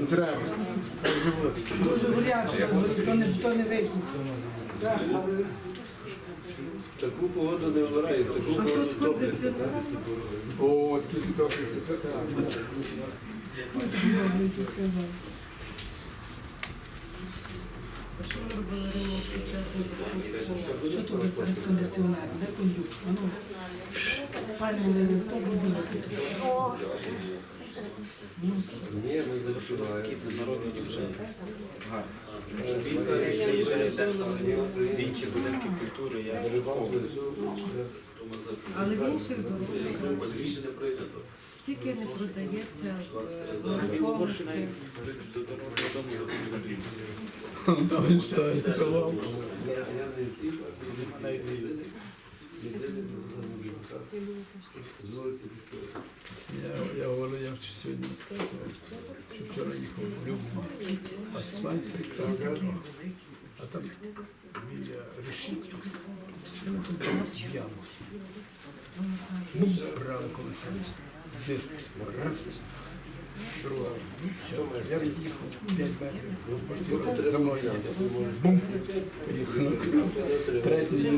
Не треба. Дуже горяче, хто не, хто не вийшов. Таку погоду не вмирає, таку погоду добре. О, скільки соків. А що ви робили ремонт сучасний? Що тут без кондиціонера? Де кондюк? А ну, пальмовий листок буде Ні, не зачуваю. Війська рішення в інші будинки культури, я Але в інших дорогах стільки не продається в 23 за. нерухомості. Там він це лавка. Я я говорю, я сьогодні що вчора їхав в Любма. Асфальт прекрасний. А там біля решітки. Яму. Ну, ранку десь раз, я від'їхав 5 метрів. За мною. Бум. Третій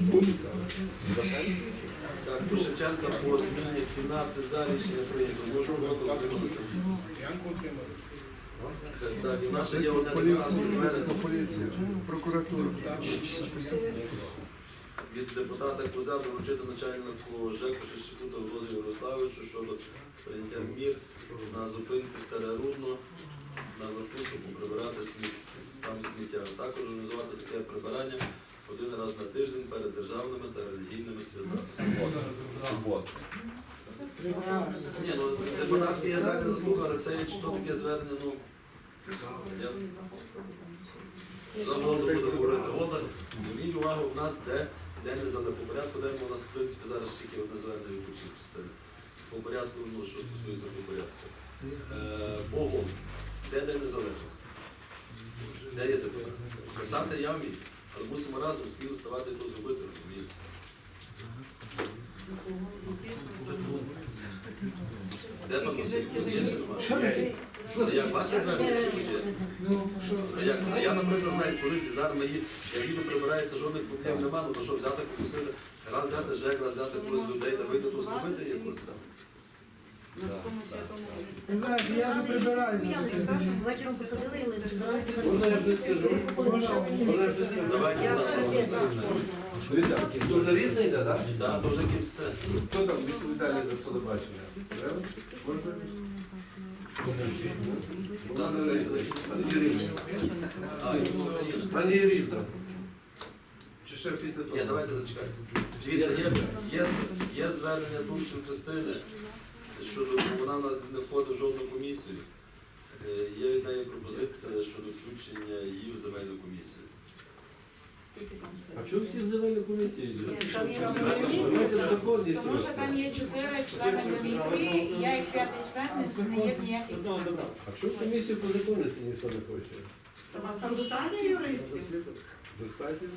бум. По Шевченка по зміні 17 за рішення прийнято. Можу року отрималося 8. Так, і наше є одне 12 звернення прокуратура. Від депутата Козел доручити начальнику ЖЕКу Шевченку Володимиру Ярославовичу щодо прийняття мір на зупинці Старе Рудно на верху, щоб прибирати там сміття. Також організувати таке прибирання один раз на тиждень перед державними та релігійними святами. Ні, ну депутатське я звернення заслуга, але це що таке звернення, ну я заводу буду говорити. Зверніть увагу, в нас де, де не за по порядку, де у нас в принципі зараз тільки одне звернення від учнів Христини. По порядку, ну що стосується по порядку. Е, Богом, де де незалежність? Де є депутат? Писати я вмію, але мусимо разом спільно ставати і то зробити, розумієте? Де там ваше звернення чи є? А як? А я, наприклад, знаю коли зараз мої, як їду прибирається, жодних проблем немає, ну то що взяти комусити, раз взяти ЖЕК, раз взяти когось людей, та вийти тут зробити якось там. Ти знаєш, я вже прибираю. Вечором посадили і я? Давайте дуже різне йде, так? Так, то вже кінце. Хто там відповідальний за? Можна? Закінчена. Пані Ірина. Чи ще після Ні, того? давайте зачекайте. Дивіться, є, є, є звернення Дубшин Христини, щодо вона у нас не входить в жодну комісію. Е, Є від неї пропозиція щодо включення її в земельну комісію. А чого всі в земельну комісію йдуть? Там є. Тому що там є чотири члени комісії, і я як п'ятий член не є ніяких. А чого комісію по законності ніхто не хоче? У вас там достатньо юристів? Достатньо?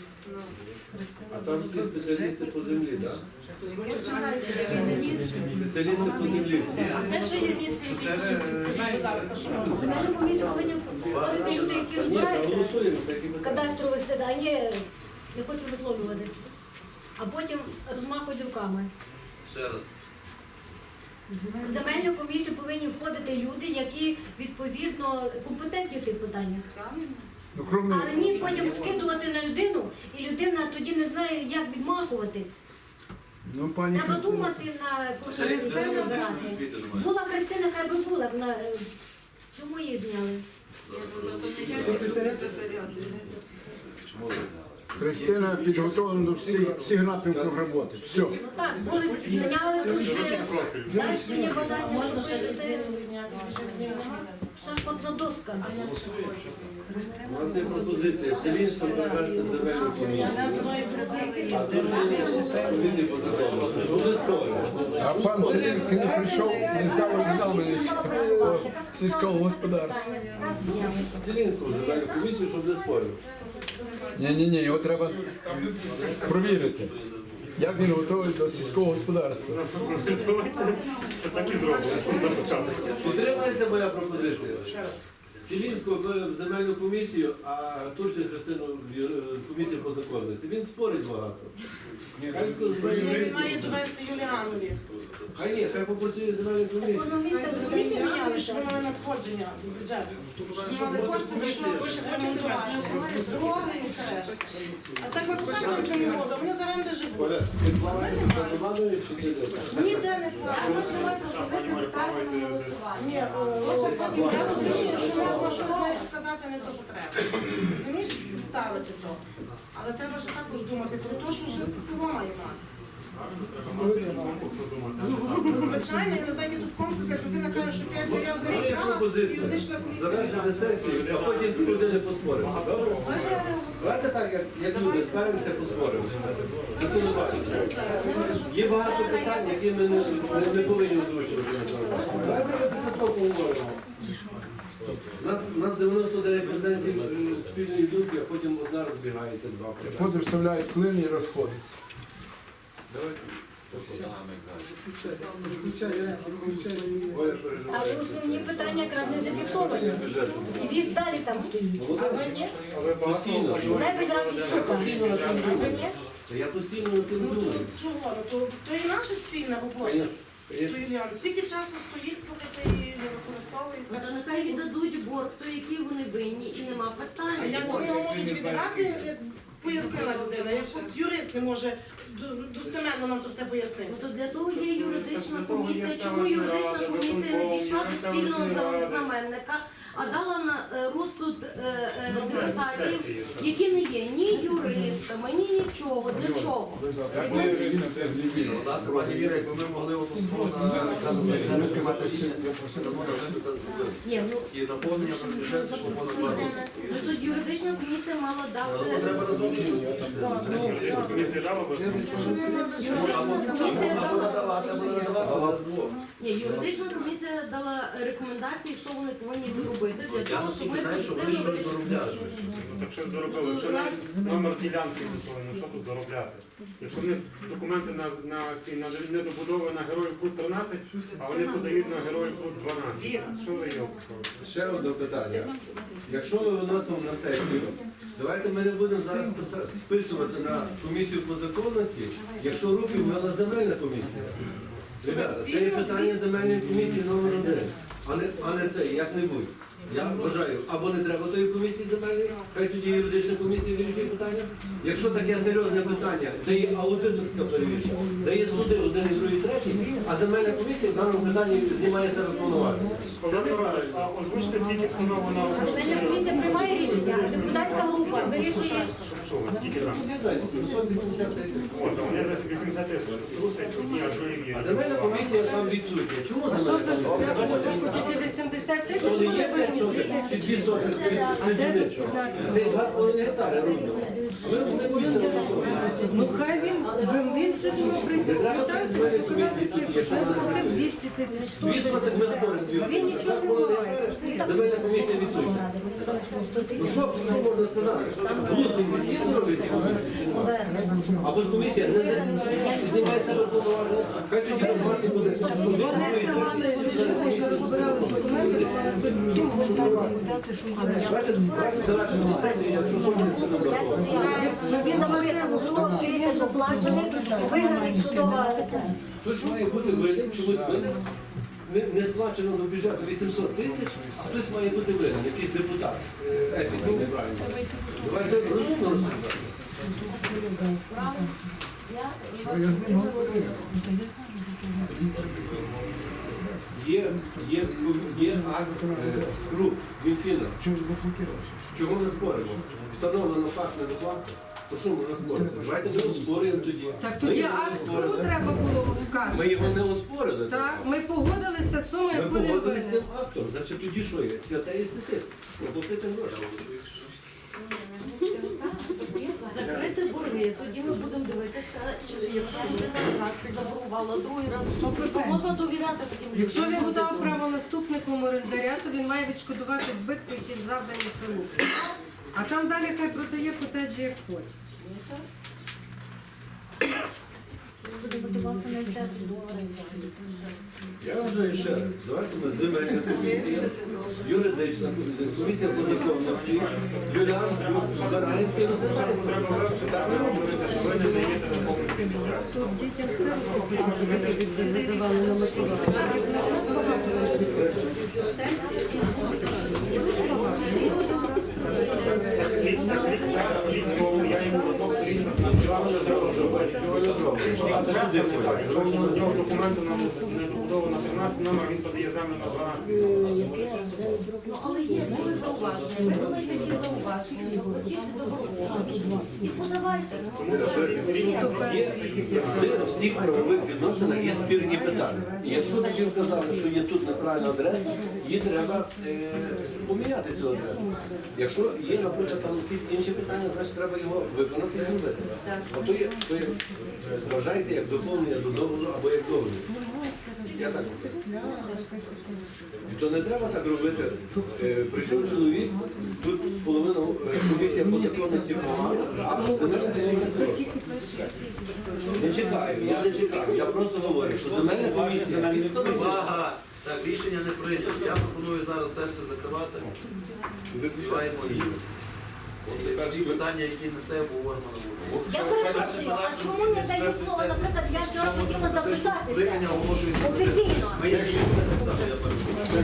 А там всі спеціалісти по землі, так? Спеціалісти по землі всі. Де ще є місце, скажіть, будь ласка, що Земельну комісію повинні входити люди, які Ні, та розбираються голосуємо, так і в питання. кадастрових садах, а не, хочу висловлюватися. А потім розмахують руками. Ще раз. В земельну комісію повинні входити люди, які відповідно компетентні в тих питаннях. Ну, кроме... А ні потім скидувати на людину, і людина тоді не знає, як відмахуватись. Ну, пані Треба Христина. думати на кожну людину брати. Була Христина, хай би була. Е, чому її зняли? Христина підготовлена до всіх, всіх напрямків роботи. Все. Так, були зняли дуже. Далі є бажання, можна ще це шахматна доска. У нас є пропозиція селінство провести земельну комісію. А тут же комісія по закону. Що? А пан Селінський не прийшов, не здав екзамени сільського господарства. Селінство в земельну комісію, щоб не спорив. Ні, ні, ні, його треба провірити. Як він готовий до сільського господарства? Так і зробили, на моя пропозиція. Цілінського в земельну комісію, а Турчин Христину в е, комісію по законності. Він спорить багато. Хай Він має довести Юліанові. Хай ні, хай попрацює в комісії Юліанові, мінялися. щоб мали надходження до бюджету. Щоб мали кошти, що лише ремонтувати. Дороги і все решта. А так ми показуємо угоду, вони за оренди живуть. Оля, ти плануєш, ти плануєш чи ти де? Ніде не платять. Ні, о, я розумію, що можна щось сказати не то, що треба. Розумієш, вставити то. Але треба ж також думати про те, що вже село має мати. Ну, Звичайно, я не знаю, тут комплекси, як людина каже, що 5 заяв зареєструвала, пропозиція. юридична комісія. Завершити сесію, а потім людини поспоримо. Добре? Може, Давайте так, як, як люди, зберемося, поспоримо. Є багато питань, які ми не, не, не повинні озвучувати. Давайте ми після того поговоримо. У нас, у нас 99% спільної думки, а потім одна розбігається два. Потім вставляють клин і розходять. Оля Але основні питання якраз не зафіксовані. І віз далі там стоїть. А ви ні? Лебедь Я постійно на тим думаю. Я постійно на тим Ну думаю. чого? То, то і наша спільна робота. Конечно. Часу стоїть, слухайте, і не використовується. то нехай віддадуть борг, то які вони винні, і нема А питань. як вони його можуть віддати, як пояснила людина, як от юрист не може достеменно нам то все пояснити. Ну то для того є юридична комісія. Чому юридична комісія не дійшла до спільного зна- знаменника, а дала на е, розсуд е, е, депутатів, які не є ні юристами, ні нічого. Для чого? Пані Віра, якби ми могли однословно скажімо, приймати рішення, дамо давно це зробили. Ні, ну І наповнення на бюджет, що понад два роки. ну, тут юридична комісія мала дати. треба але. Ні, юридична комісія дала рекомендації, що вони повинні робити для того, щоб ми позитивно вирішили. Так що доробили, що не номер ділянки висловили, ну що тут доробляти? Якщо вони документи на, на, ці, на недобудови на героїв Крут 13, а вони подають на героїв Крут 12. Що ви його? Ще одне питання. Якщо ми виносимо на сесію, давайте ми не будемо зараз списувати на комісію по законності, якщо руки ввела земельна комісія. Ребята, це є питання земельної комісії номер один, а не, а не це, як-небудь. Я вважаю, або не треба тої комісії земельної, хай тоді юридична комісія вирішує питання. Якщо таке серйозне питання, де є аудиторська перевірка, де є суди один, другий, третій, а земельна комісія в даному питанні знімає себе повноваження. А озвучте, скільки встановлено Земельна комісія приймає рішення, а депутатська група вирішує. Що у вас, скільки там? Не знаю, 780 тисяч. От, а вони за 80 тисяч. А є. А земельна комісія там відсутня. Чому земельна комісія? Тільки 80 тисяч не є 5 сотень чи 2 сотні сидівництва? Це 2,5 гектари рівно. А не боїмося того. Ну хай він, він Не треба перед земельною комісією тут є, що не 200 тисяч. 2 ми споримо. Він нічого не має. Земельна комісія відсутня. Ну що, що можна сказати? З'їзду робить ці комісії чи нема? Або ж комісія не засідає знімає себе повноваження. Хай тоді розмати буде. Давайте давайте завершимо сесію, якщо що, не скажемо до того. Він написано 100 тисяч оплачених, виграний судова. Хтось має бути винен, чомусь винен. Не, не сплачено до бюджету 800 тисяч, а хтось має бути винен, якийсь депутат. Е, неправильно. Давайте розумно розповідати. Є, є, є акт е, КРУ, Мінфіна. Чому ми споримо? Встановлено факт недоплати. То що ми споримо? Давайте ми оспорюємо тоді. Так Ми тоді його не акт оспорили. КРУ треба було Ми оскаржити. його не оспорили. Так, ми погодилися з сумою, Ми яку не погодились з винен. тим актом, значить тоді що є? Святе і святих. Оплатити гроші. Закрити борги, тоді ми будемо дивитися, чи якщо людина раз заборгувала, другий раз, то можна довіряти таким людям. Якщо він став правонаступником орендаря, то він має відшкодувати збитки, які завдані селу. А там далі хай продає котеджі як хоче. буде готуватися на час до Я вважаю ще раз. Давайте ми земельна комісія, юридична комісія, комісія по законності, Юліан збирається і розглядає Так. Якщо в нього документи нам не збудовано 13 номер, він подає землю на 12 Ну, але є були зауваження. Виконайте ті зауваження, доплатіть до вимоги і подавайте. Завжди всіх правових відносинах є спірні питання. І якщо тобі вказали, що є тут неправильна адреса, її треба е, поміняти цю адресу. Якщо є, наприклад, там якісь інші питання, значить треба його виконати і зробити. Є, то є, е, вважайте як доповнення до договору або як договір. Я так то не треба так робити. Е, Прийшов чоловік, тут половина е, комісія по законності погана, а земельна комісія проти. Не чекаю, я не чекаю. Я просто говорю, що земельна комісія Увага! Так, рішення не прийнято. Я пропоную зараз сесію закривати. Співаємо гімн. Всі питання, які на це обговоримо на вулиці. Я перепрошую, а чому не дають слово, наприклад, я вчора хотіла записатися офіційно? Ми як так само, я перепрошую.